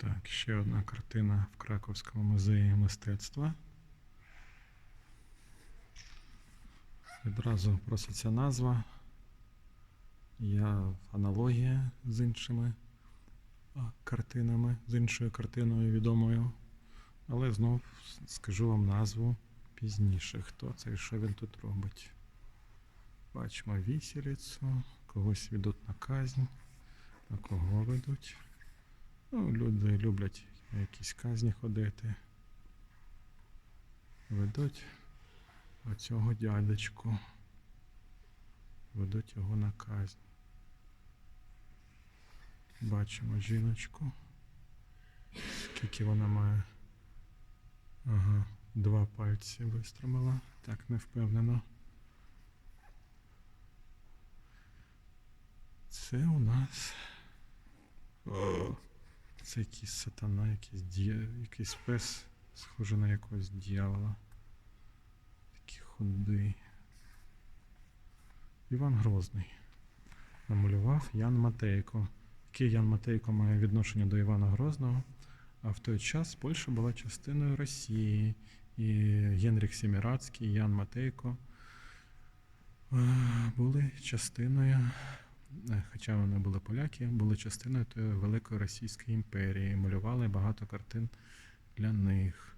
Так, ще одна картина в Краковському музеї мистецтва. Відразу проситься назва. Я аналогія з іншими картинами, з іншою картиною відомою. Але знов скажу вам назву пізніше, хто це і що він тут робить. Бачимо вісіліцю, когось ведуть на казнь, на кого ведуть. Ну, люди люблять якісь казні ходити. Ведуть оцього дядечку. Ведуть його на казнь. Бачимо жіночку. Скільки вона має? Ага, два пальці вистромила. Так, не впевнено. Це у нас. Це якийсь сатана, якийсь, дія... якийсь пес, схожий на якогось дьявола. Такий худий. Іван Грозний. Намалював Ян Матейко. Яке Ян Матейко має відношення до Івана Грозного? А в той час Польща була частиною Росії. І Генріх Сімірацький, Ян Матейко е, були частиною, хоча вони були поляки, були частиною тої Великої Російської імперії. Малювали багато картин для них.